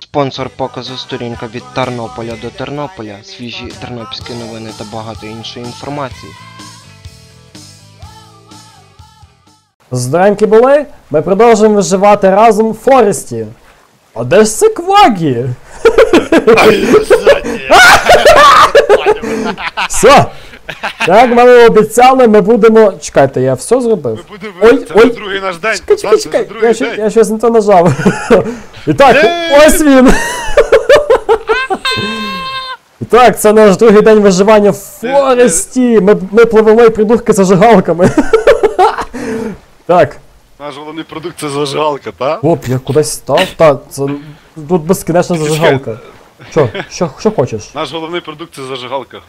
Спонсор показу сторінка від Тернополя до Тернополя, свіжі тернопільські новини та багато іншої інформації. Здоровенькі були, ми продовжуємо виживати разом в Форесті. А де ж це Квагі? Все. Як ми обіцяли, ми будемо. Чекайте, я все зробив. Будемо Ой, це ой. другий наш день. Чекай, чекай, це другий Я, щось- день. я щось не то нажав. І так, ось він. І так, це наш другий день виживання в Форесті. Ми, ми пливемо і придурки зажигалками. Так. Наш головний продукт це зажигалка, та? Оп, я кудись став. Та, це тут безкінечна зажигалка. Що, що, що хочеш? Наш головний продукт це зажигалка.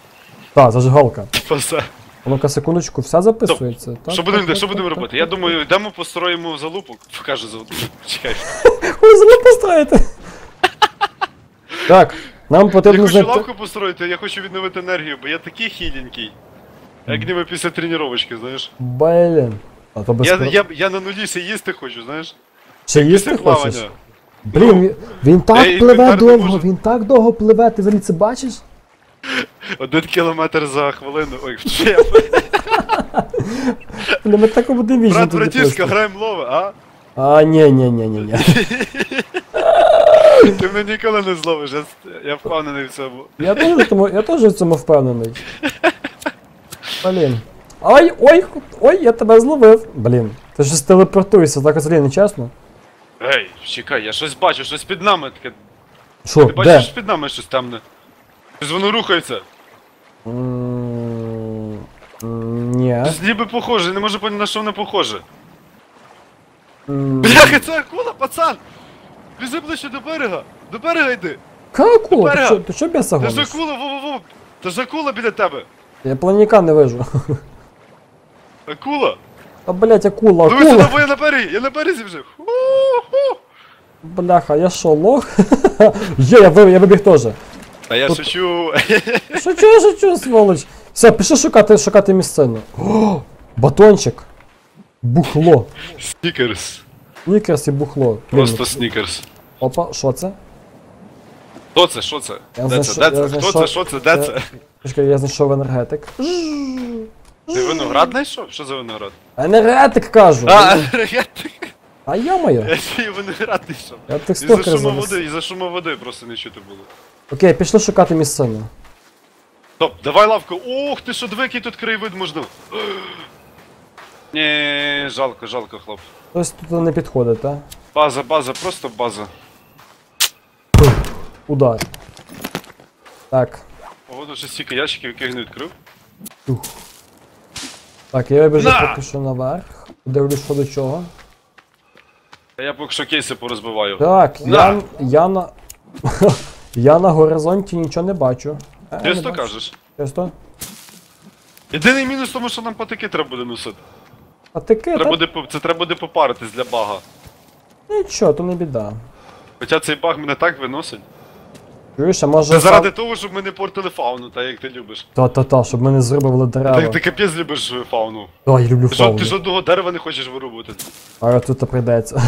Та, зажигалка. Все. А Ну-ка, секундочку, все записується. Так, Що будемо що будемо робити? Я думаю, йдемо построїмо залупу. Покажу залупу. Чекай. Ой, залу построїти. Так, нам Я потрібно хочу знайти. лавку построїти, я хочу відновити енергію, бо я такий хіленький. Як ніби після тренувачки, знаєш. Блін. А то без Я, я, я на нулі ще їсти хочу, знаєш. Ще їсти Після хочеш? плавання. Блін, він, він Я так інвентар пливе не довго, можу. він так довго пливе, ти взагалі це бачиш? Один кілометр за хвилину. Ой, я. Блін, ми так будемо вічно Брат, туди братішка, граємо лови, а? А, ні, ні, ні, ні, ні. Ти мене ніколи не зловиш, я, я впевнений в цьому. Я теж в цьому, я теж в цьому впевнений. Блін. Ой, ой, ой, я тебе зловив. Блін, ти щось телепортуєшся, так взагалі нечесно. Ей, чекай, я щось бачу, щось під нами таке. Що, Ти бачиш, де? що під нами щось темне? Щось воно рухається. М, м, Ні. Щось ніби похоже, не можу поняти, на що воно похоже. М, Бляха, це акула, пацан! Біжи ближче до берега! До берега йди! Яка акула? Ти Берега. що, ти що беса Це ж гониш? акула, во-во-во! Це ж акула біля тебе! Я планіка не вижу. Акула! А блять, акула, акула. бо я на березі, я на березі вже! Бляха, я що, лох? Є, я, ви- я вибіг теж. А я Тут- шучу. Шучу, шучу, сволоч. Все, пішли шукати, шукати місцину. О, батончик. Бухло. Снікерс. Снікерс і бухло. Просто снікерс. Опа, що це? Хто це? Що це? Де це? Де це? Хто це? Що це? Де я- це? Чекай, я знайшов енергетик. Ти виноград знайшов? Що за виноград? Енергетик кажу! А, енергетик. А йо-моє, Я ще й виноград знайшов. я І за текстокер шуму зараз. води, і за шуму води просто не чути було. Окей, пішли шукати місцину. Стоп, давай лавку. Ох, ти що, диви, який тут краєвид можна. Ні, жалко, жалко, хлоп. Хтось тут не підходить, а? База, база, просто база. Удар. Так. Погоду, вже стільки ящиків, яких не відкрив. Ух. Так, я вибіжу На! поки що наверх. Подивлюсь, що до чого. А я поки що кейси порозбиваю. Так, На! я, я на. я на горизонті нічого не бачу. Е, не Чисто бачу. кажеш. Чисто? Єдиний мінус в тому, що нам патики треба буде носити. А Треба та... буде, по- це треба буде попаритись для бага. Нічого, то не біда. Хоча цей баг мене так виносить. Чуєш, а може. Це заради того, щоб ми не портили фауну, так як ти любиш. Та-та-та, щоб ми не зрубували дерева. Ти капець любиш е, фауну. Ой, люблю Ти, фауну. ти жодного дерева не хочеш вирубувати. А тут то прийдеться.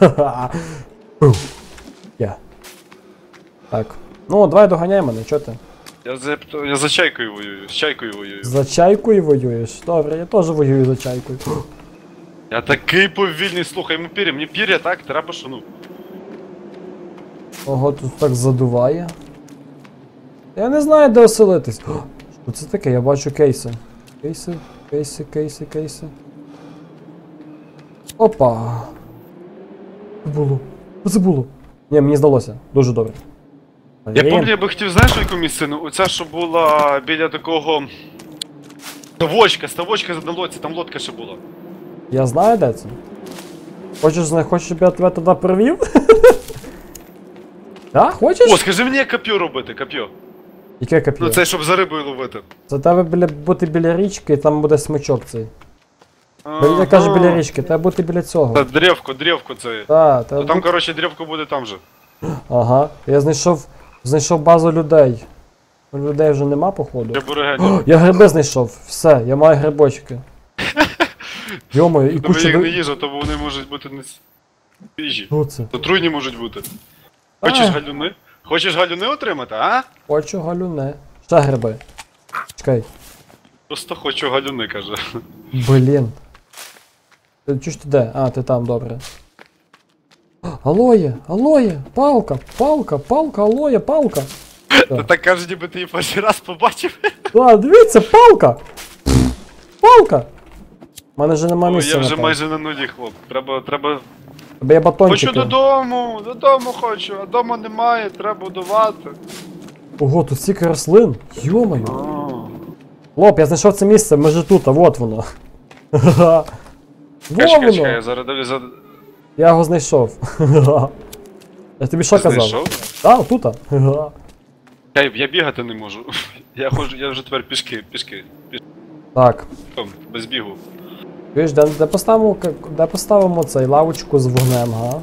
Я. Так. Ну, давай доганяй мене, чо ти? Я за, я за чайкою воюю, з чайкою воюю. За чайкою воюєш? Добре, я теж воюю за чайкою. Я такий повільний, слухай, ми пір'я, мені пір'я так, треба що ну. Ого, тут так задуває. Я не знаю, де оселитись. О, Що це таке? Я бачу кейси. Кейси, кейси, кейси, кейси. Опа. Це було? Що це було? Ні, мені здалося. Дуже добре. Я пам'ятаю, я би хотів, знаєш, яку місцину? Оця, що була біля такого. Ставочка, ставочка на лодці, там лодка ще була. Я знаю, де це. Хочеш, хочеш, щоб я тебе туди привів? Так, хочеш? О, скажи мені, як коп'ю робити, коп'ю. Яке коп'є? Ну це щоб за рибою ловити. Це тебе біля, бути біля річки, там буде смичок цей. Я кажу біля річки, треба бути біля цього. Та древко, древко це. Так, треба Ну там, бути- коротше, древко буде там же. Ага. Я знайшов. Знайшов базу людей. Людей вже нема, походу. Для бурегенів. Я гриби знайшов. Все, я маю грибочки. Йомаю, і куча. їх не їжа, то вони можуть бути не свіжі. Що це? Отруйні можуть бути. Хочеш галюни? Хочеш галюни отримати, а? Хочу галюне. Ще гриби. Чекай. Просто хочу галюни, каже. Блін. Ти чуєш ти де? А, ти там, добре. Алоє, алоє, палка, палка, палка, алоє, палка. Та так каже, ніби ти її перший раз побачив. А, дивіться, палка! Палка! У мене вже немає місця. я вже майже на нулі, хлоп. Треба, треба. Тебе є батончики. Хочу додому, додому хочу, а дома немає, треба будувати. Ого, тут стільки рослин. Йомаю. Лоп, я знайшов це місце, ми ж тут, а вот воно. Ха-ха. Во Чекай, чекай, чекай, я зараз за. Я його знайшов. Ха-ха. Я тобі що казав? Знайшов? Так, тут. Ха-ха. Я, я бігати не можу. Я ходжу, я вже тепер пішки, пішки, Так. без бігу. Видиш, де, де, поставимо, де поставимо цей лавочку з вогнем, га?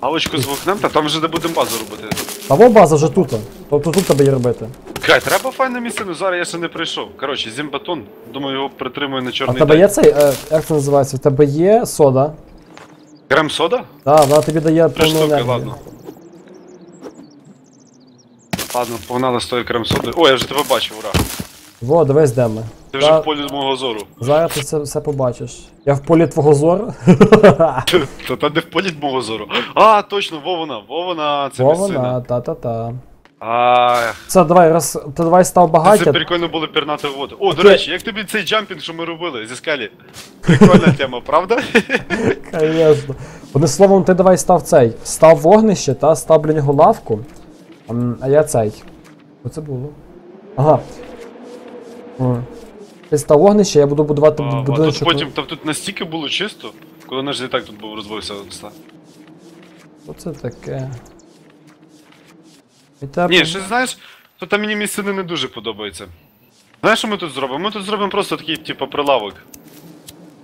Галочку з вогнем, та там вже де будемо базу робити. А во база вже тут. Тобто тут тебе є робити. Кай, треба файне місце, ну зараз я ще не прийшов. Коротше, зімбатон, думаю, його притримую на А в чорний тебе день. є цей, е, як це називається? В тебе є сода? Крем сода? Так, вона тобі дає Три повну штуки, енергію. ладно. Ладно, погнали з тої крем соди. О, я вже тебе бачив, ура. Во, дивись, де ми. Ти вже Та- в полі мого зору. Зараз ти це все побачиш. Я в полі твого зору. Та та де в полі мого зору. А, точно, Вована, Вована, це Во місцина. вона, та-та-та. А, Це давай, раз, ти давай став це багаття. прикольно було пірнати в воду. О, до Окей. речі, як тобі цей джампінг, що ми робили зі скалі? Прикольна тема, правда? Конечно. Одним словом, ти давай став цей. Став вогнище, та став біля нього лавку. М, А я цей. Що це було? Ага. М. Ти став вогнище, я буду будувати А, а тут будиночок. потім, там тут настільки було чисто, коли наш і так тут був розбився. все. Що це таке? І. Ні, ще знаєш, то там мені місцини не дуже подобається. Знаєш, що ми тут зробимо? Ми тут зробимо просто такий, типу, прилавок.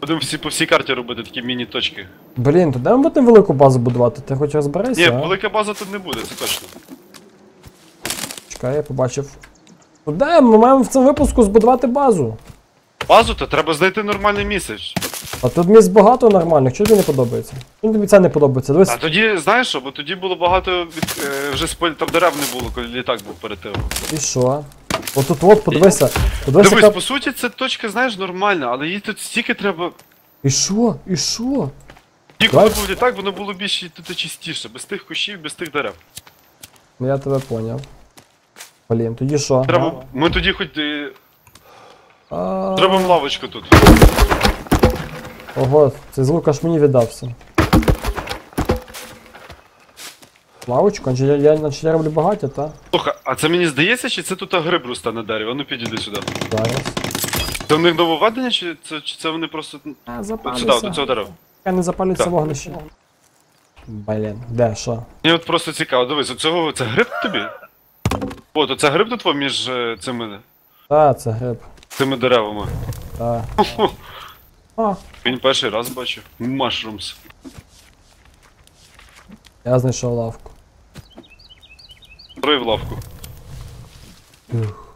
Будемо всі по всій карті робити такі міні-точки. Блін, то де ми будемо велику базу будувати? Ти хоч розберися? Ні, а? велика база тут не буде, це точно. Чекай, я побачив. Ну де? Ми маємо в цьому випуску збудувати базу. Базу то треба знайти нормальне місце. А тут місць багато нормальних, чого тобі не подобається? Чому тобі це не подобається? Дивись. А тоді, знаєш що, бо тоді було багато від, е, вже полі там дерев не було, коли літак був перед тим. І що? Отут от, подивися. Подивися, Дивись, яка... по суті, це точка, знаєш, нормальна, але їй тут стільки треба. І що? І що? Ті, коли Так. був літак, воно було більш тут чистіше, без тих кущів, без тих дерев. Ну я тебе поняв. Блін, тоді що? Треба. Ми тоді хоч е, А... зробимо лавочку тут. Ого, цей звук аж мені віддався. Лавочку, значить я, я, значить, я роблю багаття, та? Слухай, а це мені здається, чи це тут гриб росте на дереві? Ну підійди сюди. Зараз. Це в них нововведення, чи це, чи це вони просто. А, От запалюється. сюди, до цього дерева. Я не запалюється Так. вогнище. Блін, де, що? Мені от просто цікаво, дивись, оцього це гриб тобі? О, то це гриб тут во між е, цими, Та, це гриб. цими деревами. Та. Він перший раз бачив. Mushrooms. я знайшов лавку. Строїв лавку. Ух.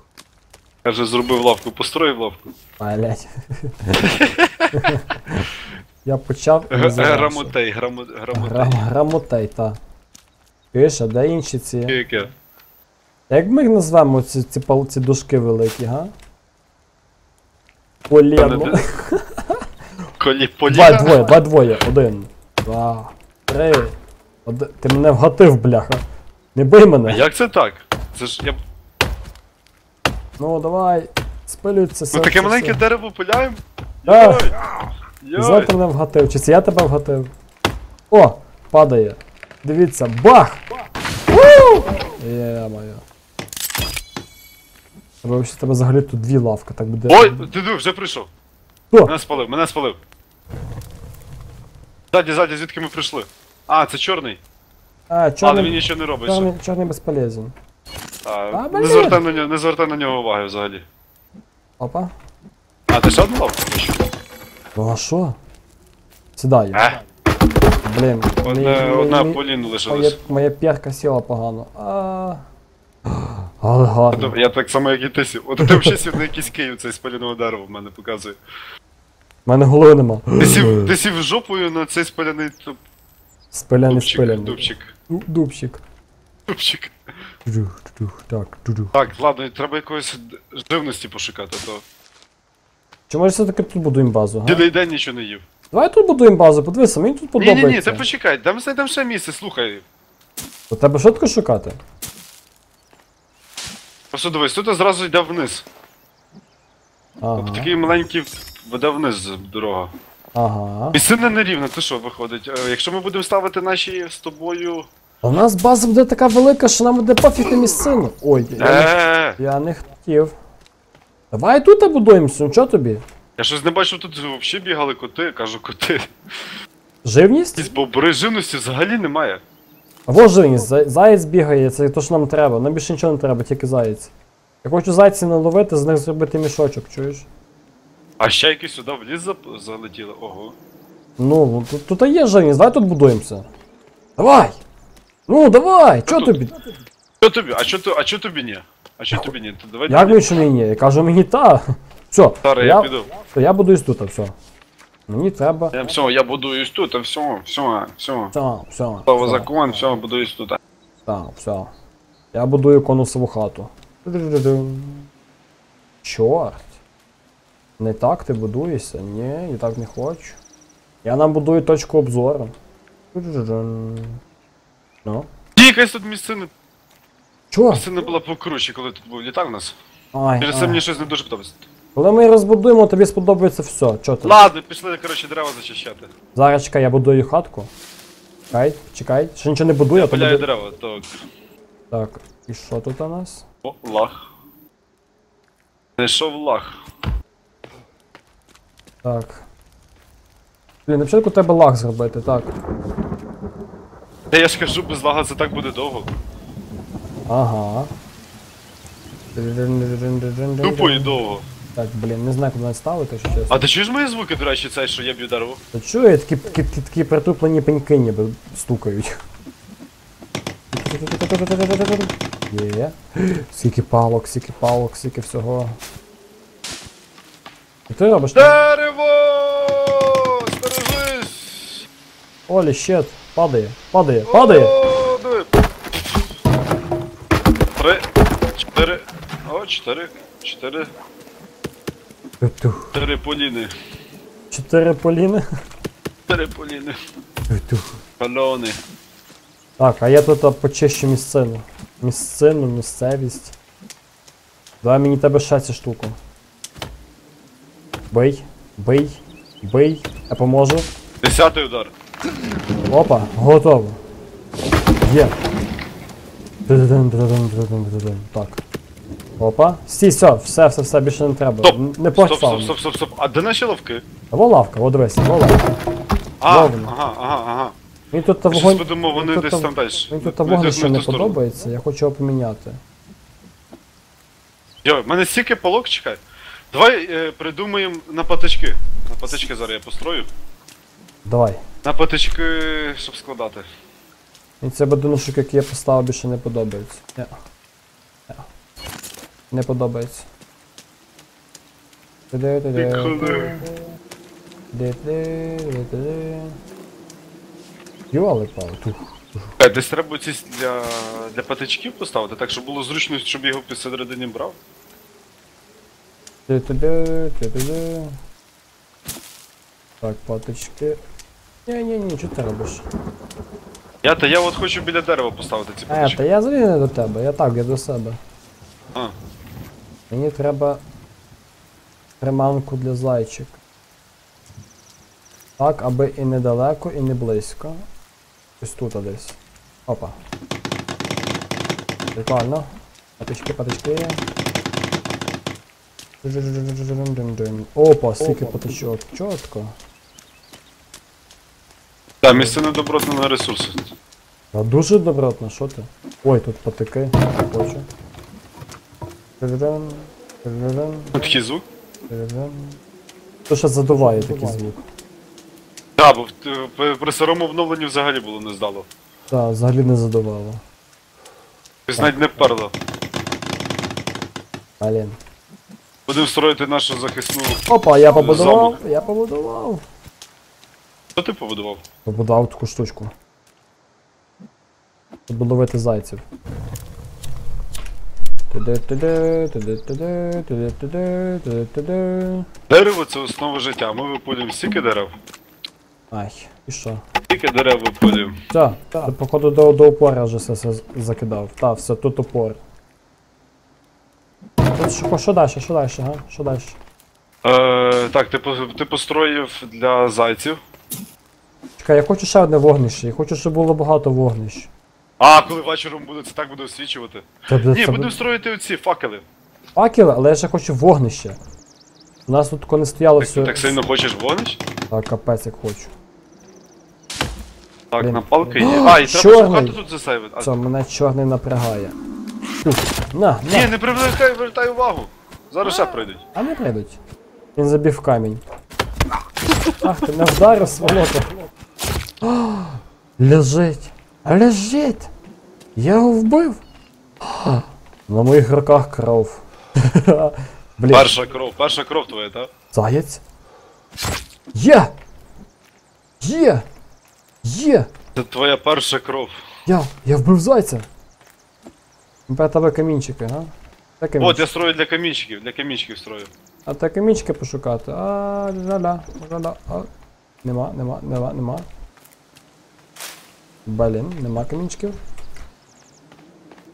Каже, зробив лавку, построїв лавку. Блять. Я почав і не Г- завершив. Грамотей, грамо- грамотей. Грам, грамотей, та. Чуєш, а де інші ці? Яке? Як ми їх назвемо ці, ці, пал- ці дужки великі, га? Не Колі. Два двоє, два двоє. Один, два, три. Оди- Ти мене вгатив, бляха. Не бий А мене. як це так? Це ж я. Ну давай. Спилюється Ну таке маленьке дерево пиляємо? Так. Йой! Знову ти мене вгатив. Чи це я тебе вгатив? О, падає. Дивіться, бах! Є моя. Тебе вообще тебе взагалі тут дві лавки, так буде. Ой, ти диви, вже прийшов. Хто? Мене спалив, мене спалив. Ззаді, ззаді, звідки ми прийшли? А, це чорний. А, Але він нічого не робить. чорний, ще. чорний безполезен. А, А, не, звертай на нього, не звертай на нього уваги взагалі. Опа. А, ти ще одну лавку? Ну а що? Сідай. Е, Блін. одне, мій- одна мій- поліну Моя, лишилась. моя перка сіла погано. А... гарно. Я так само, як і ти сів. От ти взагалі сів на якийсь Київ, цей спаляного дерева в мене показує. У мене голови нема. Ти сів, ти сів жопою на цей спаляний туп- Спиляний дубчик, спиляний. дубчик. Ду- Дубчик. Дубчик. Тудух, тудух, Так, тудух. Так, ладно, треба якоїсь живності пошукати, то. Чи може все-таки тут будуємо базу, га? Цілий день нічого не їв. Давай тут будуємо базу, подивися, мені тут Ні, подобається. ні, ні, ти почекай, де ми знайдемо ще місце, слухай. У тебе швидко шукати? Просто дивись, тут зразу йде вниз. Ага. Тобто такий маленький веде вниз дорога. Ага. Місцина нерівна, то що виходить? Е, Якщо ми будемо ставити наші з тобою. А у нас база буде така велика, що нам буде пофіг на місцину. Ой, я не, Е, я не хотів. Давай тут будуємося, ну чого тобі? я щось не бачив, тут взагалі бігали коти, кажу коти. Живність? Якісь бобри живності взагалі немає. Або зай- заєць бігає, це то, що нам треба. Нам більше нічого не треба, тільки заєць. Я хочу зайців наловити, з них зробити мішочок, чуєш? А ще якісь сюди в ліс залетіли. Ого. Ну, тут, тут є живність, давай тут будуємося. Давай! Ну, давай! Чо тобі? Що тобі? А то- а що тобі ні? А що тобі ні? То давай Як мені що мені? Я кажу мені та. Все, Зараз я я, піду. я будуюсь тут, все. Мені треба. Я, все, я будуюсь тут, а все, все, все. Все, все. Слово все. закон, все, будуюсь тут. Так, все. Я будую конусову хату. Чорт. Не так ти будуєшся? Ні, я так не хочу. Я нам будую точку обзору. Ну. Якась тут місцина, Чо? місцина була покруче, коли тут був літак у нас. Ай, Через це ай. мені щось не дуже подобається. Коли ми її розбудуємо, тобі сподобається все. Чо ти? Ладно, пішли, коротше, дерева зачищати. Зараз чекай, я будую хатку. Чекай, чекай. Ще нічого не будую, а то Пиляю буде... дерева, так. Так, і що тут у нас? О, лах. Знайшов лах. Так. Блін, на початку треба лаг зробити, так. Та я ж кажу, без лага це так буде довго. Ага. Тупо і довго. Так, блін, не знаю, куди навіть ставити, якщо чесно. А ти чуєш мої звуки, до речі, цей, що я б'ю дерево? Та чую, такі, такі, такі, притуплені пеньки ніби стукають. Є. Скільки палок, скільки палок, скільки всього. І ти робиш? там? Дерево! Стережись! Олі, щет, падає, падає, падає! О, диви. Три, чотири. О, чотири. Чотири. Ту-тух. Чотири поліни. Чотири поліни. Чотири поліни. Ту-тух. Пальони. Так, а я тут почищу місцину. Місцину, місцевість. Давай мені тебе ще цю штуку. Бий, бий, бий. Я поможу. Десятий удар. Опа, готово. Є. Так. Опа. Стій, все, все, все, все, більше не треба. Стоп! Не Стоп, стоп, стоп, стоп, стоп. А де наші лавки? Во лавка, во дивись, во лавка. А, Вовна. ага, ага, ага. Мені тут та Щось вогонь. подумав, вони тут десь та- там далі. Мені тут та вогнище десь в не ту сторону. подобається, я хочу його поміняти. Йо, в мене стільки полок, чекай. Давай е, придумаємо на патички. На патички зараз я построю. Давай. На патички, щоб складати. Мені цей будиночок, який я поставив, більше не подобається. Ні. Не подобається. Йоли пал. Е, Десь треба ці для, для патичків поставити, так щоб було зручно, щоб його посередині брав. Так, паточки. Ні-ні-ні, що ти робиш? Я та я от хочу біля дерева поставити ці Е, та я взагалі не до тебе, я так, я до себе. А, Мені треба приманку для зайчика. Так, аби і недалеко, і не близько. Ось тут десь. Опа. Прикольно. Патички, патички. Опа, стільки патичок. Чітко. та місце недобротне на ресурси. А дуже добротно, що ти? Ой, тут патики. Хочу. Тиририн. Такий звук. То що задуває такий звук. Так, бо в- т- при- сирому обновленні взагалі було не здало. Так, взагалі не задувало. Тобто навіть не перло. Блін. Будемо строїти нашу захисну. Опа, я побудував, я побудував. Що ти побудував? Побудував таку штучку. Щоб ловити зайців. Дерево це основа життя. Ми випалюємо стільки дерев. Ай, і що? Скільки дерев випалюємо. Все, ти, походу до, до опора вже все, все закидав. Та, все, тут опор. Тут що, що далі, що далі, га? Що далі? Е, так, ти, ти построїв для зайців. Чекай, я хочу ще одне вогнище, я хочу, щоб було багато вогнищ. А, коли вечором буде, це так буде освічувати. Це, буде- Ні, це будемо буде строїти оці факели. факели, але я ще хочу вогнище. У нас тут тако не стояло Так, все. так сильно хочеш вогнищ? Так, капець як хочу. Так, Блін. на палки є. А, і треба Чорний. хату тут засейвити. А, Це мене чорний напрягає. Тут. На, Ні, на. не привлекай, вертай увагу. Зараз ще прийдуть. А не прийдуть. Він забіг в камінь. Ах, ти не вдарив сволота. Лежить. Лежить. Я його вбив. А, На моїх руках кров. Блін, Перша кров, перша кров твоя, так? заєць. Є! Є! Є! Це твоя перша кров. Я, я вбив зайця. Тепер тебе камінчики, га? Де От, я строю для камінчиків, для камінчиків строю. А та камінчики пошукати. А, ля-ля, ля-ля. Нема, нема, нема, нема. Блін, нема камінчиків.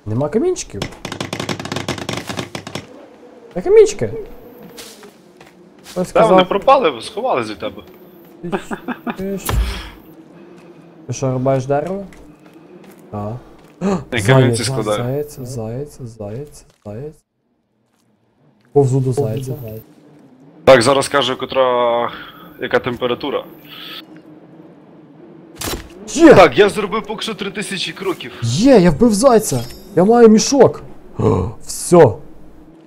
Нема камінчиків. Де камінчики? Хтось Та вони сказав, пропали, сховались від тебе. ти, ж- ти, ж- ти що, рубаєш дерево? Так. Я камінці Заєць, складаю. заєць, заєць, заєць, заєць. Повзу до зайця. Так, зараз кажу, котра. яка температура. Є! Так, я зробив поки що 3000 кроків. Є, я вбив зайця! Я маю мішок! Все.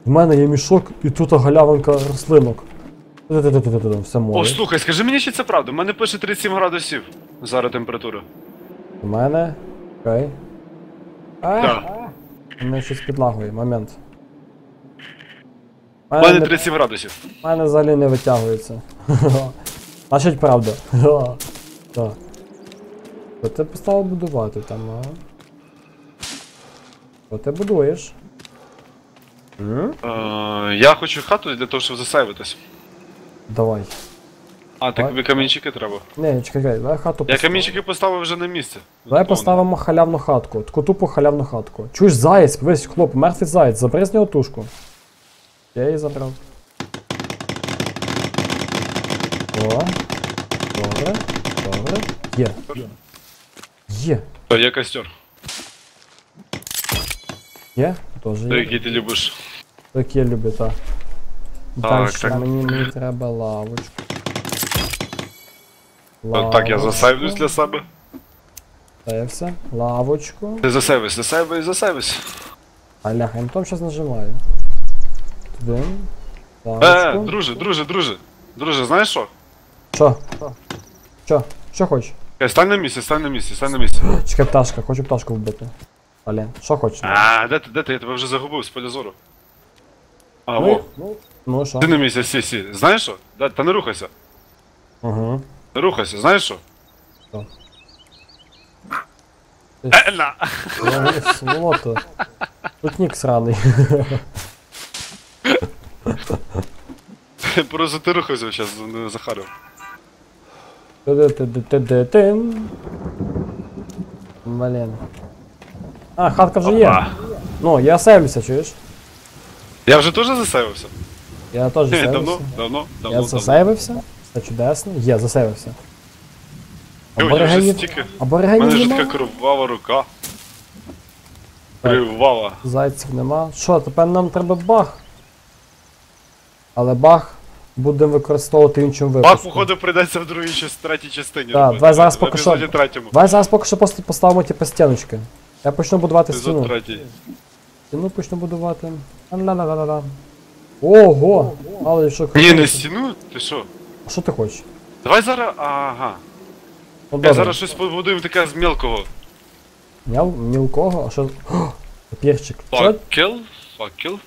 В мене є мішок і тут галявинка рослинок. Ту-ту-ту-ту-ту-ту, О, слухай, скажи мені, чи це правда? У мене пише 37 градусів. Зараз температура. У мене. Окей. А, Так. у мене щось підлагує, момент. У мене, мене не- 37 градусів. у мене взагалі не витягується. Значить правда. Так. Що ти поставив будувати там, а? Що ти будуєш? М? Е, я хочу хату для того, щоб засейвитись. Давай. А, так тобі камінчики треба. Не, чекай, чекай, давай хату Я поставимо. камінчики поставив вже на місце. Давай поставимо халявну хатку. Таку тупу халявну хатку. Чуєш, заєць, весь хлоп, мертвий заєць, забери з нього тушку. Я її забрав. О. Добре. Добре. Є. Є. О, Є костер. Є? Тоже Той, є. який ти любиш. Так я люблю, так. Так, Дальше так. мені, мені треба лавочку. Так, я засейвлюсь Лавочку. для себе. Сейвся. Лавочку. Ти засейвись, засейвись, засейвись. А ляха, я на том сейчас нажимаю. Туди. Е, Лавочку. друже, друже, друже. Друже, знаєш що? Що? Що? Що хочеш? Е, Стань на місці, стань на місці, стань на місці. Чекай, пташка, хочу пташку вбити. Блін, що хочеш? А, де ти, де ти? Я тебе вже загубив з поля зору. А, Ну, о, Ну що? ти на місці, сі, сі. Знаєш що? Да, та не рухайся. Угу. Не рухайся, знаєш що? Що? Е, на. Тут нік сраний. Просто ти рухайся зараз, не Захаров. Блін. А, хатка вже є. Опа. Ну, я сейвлюся, чуєш? Я вже теж засейвився? Я теж Давно, сейвився. давно, давно, Я давно. засейвився. Все чудесно. Є, засейвився. Ой, я вже Аборигенів, стільки. У аборигенів мене вже нема. кровава рука. Кривава. Зайців нема. Що, тепер нам треба бах. Але бах будемо використовувати в іншому Бак, випуску. походу, прийдеться в другій частині, третій частині. Так, робити. давай зараз В поки що- епізоді третьому. Давай зараз поки що просто поставимо типу стіночки. Я почну будувати Епізод стіну. третій. Стіну почну будувати. Ла-ла-ла-ла-ла. Ого! Але що Ні, не стіну, ти що? А що ти хочеш? Давай зараз, ага. Ну, Я добре. зараз щось побудуємо таке з мелкого. Мял, мілкого, а що. О, папірчик. Що? Факел, факел.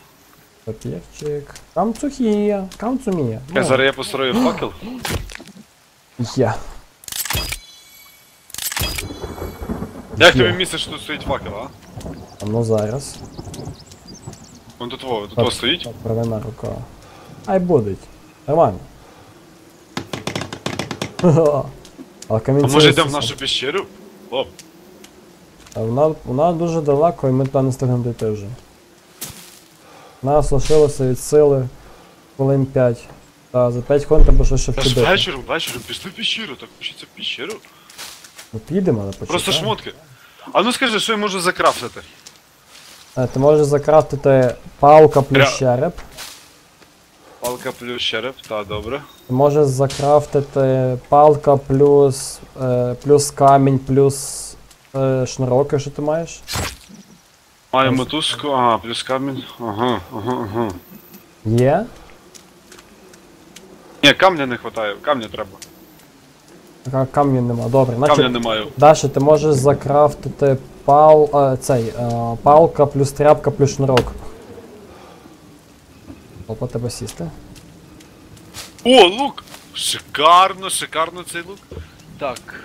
Папірчик. Камцухія. Камцумія. Я зараз я построю факел. Є. Як тобі місце, що тут стоїть факел, а? А ну зараз. Вон тут во, тут во стоїть. так, Правильна рука. Ай будуть. Нормально. Ха-ха. А А камінці. може йдемо в нашу пещеру? О, А Вона, вона дуже далеко і ми туди не встигнемо дійти вже. Нас лишилося від сили хвилин 5. Та за 5 хвилин треба щось ще та ж вчудити. вечором, вечором пішли в пещеру, так хочеться в пещеру. Ну підемо, але почекай. Просто шмотки. А ну скажи, що я можу закрафтити? Е, Ти можеш закрафтити палка плюс Ря- череп. Палка плюс череп, та добре. Ти можеш закрафтити палка плюс, е, плюс камінь, плюс е, шнурок, якщо ти маєш. Маю мотузку, ага, плюс камінь. Ага, ага, ага. Є. Ні, камня не вистачає, камня треба. А камінь нема. Добре. Камня Значить, не маю. Далі ти можеш закрафтити пал, а, цей, е, палка плюс тряпка плюс шнурок. Опа, тебе сісти. О, лук! Шикарно, шикарно цей лук. Так.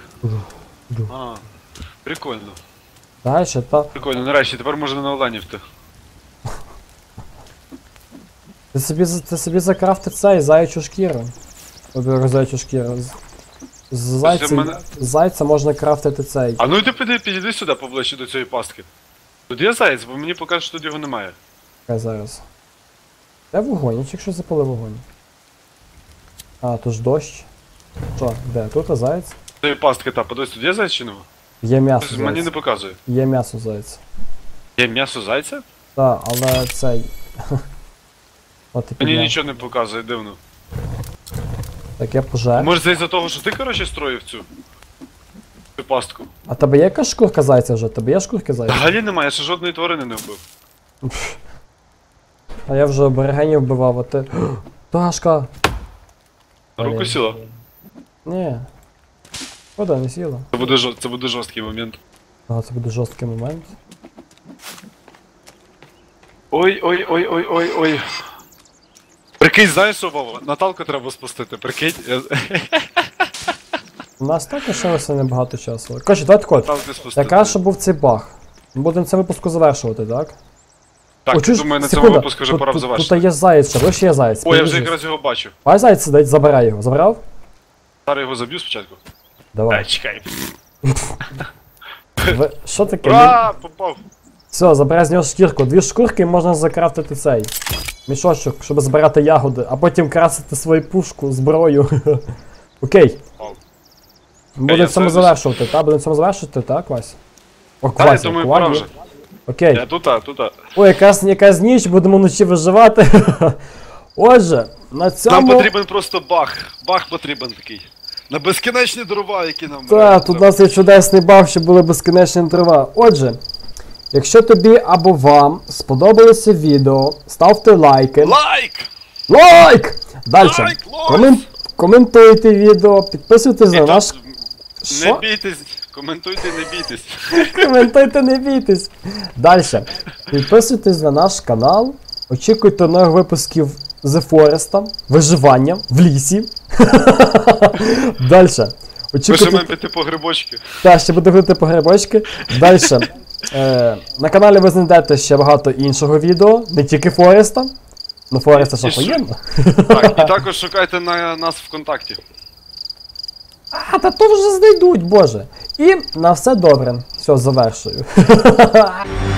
А, прикольно. Далі, та. Прикольно, нарешті, тепер можна на Оленівти. Ти собі, ти собі закрафти цей заячу шкіру. Оберу заячу шкіру. З, зайця, мене- зайця можна крафтити цей. А ну йди піди, підійди сюди поближче до цієї пастки. Тут є заєць, бо мені покажуть, що тут його немає. Чекай зараз. Де вогонь? Я якщо запалив вогонь. А, то ж дощ. Що, де? Тут а заєць? Цієї пастки, та, подивись, тут є чи нема? Є м'ясо Щось Мені зайця. не показує. Є м'ясо зайця. Є м'ясо зайця? Так, але. От і Мені підняв. нічого не показує, дивно. Таке пожер. Може це із-за того, що ти, коротше, строїв цю. Цю пастку. А тебе є якась шкурка зайця вже? Тебе є шкурки зайця? Взагалі немає, я ще жодної тварини не вбив. А я вже аборигенів вбивав, а ти. Пташка! На руку сіла. Ні. Куди не сіла? Це буде, жор- це буде жорсткий момент. А, це буде жорсткий момент. Ой, ой, ой, ой, ой, ой. Прикинь, знаєш що, Вова? Наталку треба спустити, прикинь. Я... У нас так лишилося небагато часу. Коротше, давай тако. Наталку спустити. Яка що був цей баг? Ми будемо це випуску завершувати, так? Так, чуєш? думаю, на Секунда. цьому випуску вже Тут- пора б тут- завершити. Тут є заєць ще, ще є заєць. О, я вже якраз його бачу. Давай заєць сидить, забирай його. Забрав? Зараз його заб'ю спочатку. Давай. Ай, чекай. Ви... Що таке? Ура! Попав! Все, забирай з нього шкірку. Дві шкурки і можна закрафтити цей. Мішочок, щоб збирати ягоди, а потім красити свою пушку, зброю. Окей. Вау. Будемо я цьому це- завершувати, так? Будемо цьому завершувати, так, Вась? О, Та, я Вася, думаю, вже. Окей. Я тут, а, тут. а. Ой, якраз, якраз ніч, будемо вночі виживати. Отже, на цьому. Нам потрібен просто бах. Бах потрібен такий. На безкінечні дрова, які нам. Так, тут у нас є чудесний бав, щоб були безкінечні дрова. Отже, якщо тобі або вам сподобалося відео, ставте лайки. Лайк! Лайк! Далі. Лайк, лайк! Комен... Коментуйте відео, підписуйтесь на наш. Не Що? бійтесь, коментуйте, не бійтесь. Коментуйте, не бійтесь. Далі. Підписуйтесь на наш канал. Очікуйте нових випусків The Forest, виживання в лісі. Далі. Ми ще Очікуйте. маємо піти по грибочки. Так, ще буде ходити по грибочки. Далі. Е, на каналі ви знайдете ще багато іншого відео, не тільки Фореста. Ну, Фореста що? охуєнно. Так, і також шукайте на нас ВКонтакті. А, та то вже знайдуть, боже. І на все добре. Все, завершую.